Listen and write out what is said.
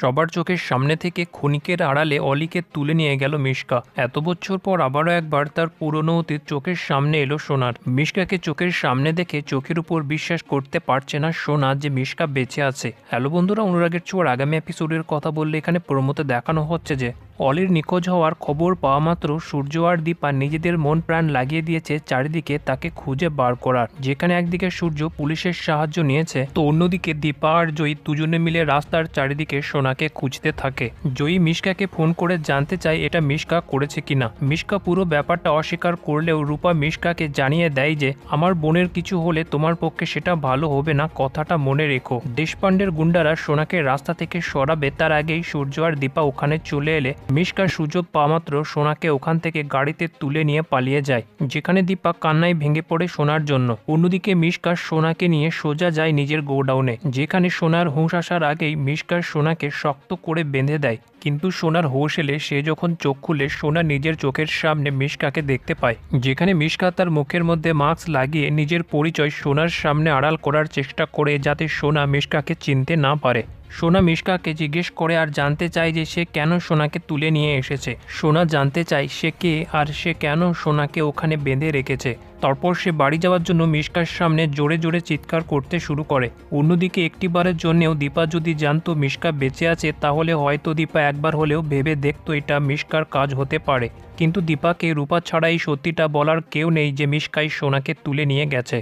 সবার চোখের সামনে থেকে ক্ষণিকের আড়ালে অলিকে তুলে নিয়ে গেল মিশকা। এত বছর পর আবারও একবার তার পুরনো অতীত চোখের সামনে এলো সোনার। মিশকাকে চোখের সামনে দেখে চোখের উপর বিশ্বাস করতে পারছে না সোনা যে মিশকা বেঁচে আছে। হ্যালো বন্ধুরা, অনুরাগের চোর আগামী এপিসোডের কথা বললে এখানে প্রমোতে দেখানো হচ্ছে যে অলির নিখোঁজ হওয়ার খবর পাওয়া মাত্র সূর্য আর দীপা নিজেদের মন প্রাণ লাগিয়ে দিয়েছে চারিদিকে তাকে খুঁজে বার করার। যেখানে একদিকে সূর্য পুলিশের সাহায্য নিয়েছে, তো অন্যদিকে দীপা আর জয়ী দুজনে মিলে রাস্তার চারিদিকে সোনাকে খুঁজতে থাকে। জয়ী মিশকাকে ফোন করে জানতে চায় এটা মিশকা করেছে কিনা। মিশকা পুরো ব্যাপারটা অস্বীকার করলেও রূপা মিশকাকে জানিয়ে দেয় যে, আমার বোনের কিছু হলে তোমার পক্ষে সেটা ভালো হবে না, কথাটা মনে রেখো। দেশপাণ্ডের গুন্ডারা সোনাকে রাস্তা থেকে সরাবে, তার আগেই সূর্য আর দীপা ওখানে চলে এলে মিশকার সুযোগ পাওয়া মাত্র সোনাকে ওখান থেকে গাড়িতে তুলে নিয়ে পালিয়ে যায়, যেখানে দীপা কান্নায় ভেঙে পড়ে সোনার জন্য। অন্যদিকে মিশকা সোনাকে নিয়ে সোজা যায় নিজের গোডাউনে, যেখানে সোনার হুঁশ আসার আগেই মিশকার সোনাকে শক্ত করে বেঁধে দেয়। কিন্তু সোনার হোশ এলে সে যখন চোখ খুলে সোনা নিজের চোখের সামনে মিশকাকে দেখতে পায়, যেখানে মিশকা তার মুখের মধ্যে মাস্ক লাগিয়ে নিজের পরিচয় সোনার সামনে আড়াল করার চেষ্টা করে যাতে সোনা মিশকাকে চিনতে না পারে। সোনা মিশকাকে জিজ্ঞেস করে আর জানতে চায় যে সে কেন সোনাকে তুলে নিয়ে এসেছে। সোনা জানতে চায় সে কে আর সে কেন সোনাকে ওখানে বেঁধে রেখেছে। তারপর সে বাড়ি যাওয়ার জন্য মিশকার সামনে জোরে জোরে চিৎকার করতে শুরু করে। অন্যদিকে একটিবারের জন্যেও দীপা যদি জানতো মিশকা বেঁচে আছে, তাহলে হয়তো দীপা একবার হলেও ভেবে দেখতো এটা মিশকার কাজ হতে পারে। কিন্তু দীপাকে রূপা ছাড়া এই সত্যিটা বলার কেউ নেই যে মিশকাই সোনাকে তুলে নিয়ে গেছে।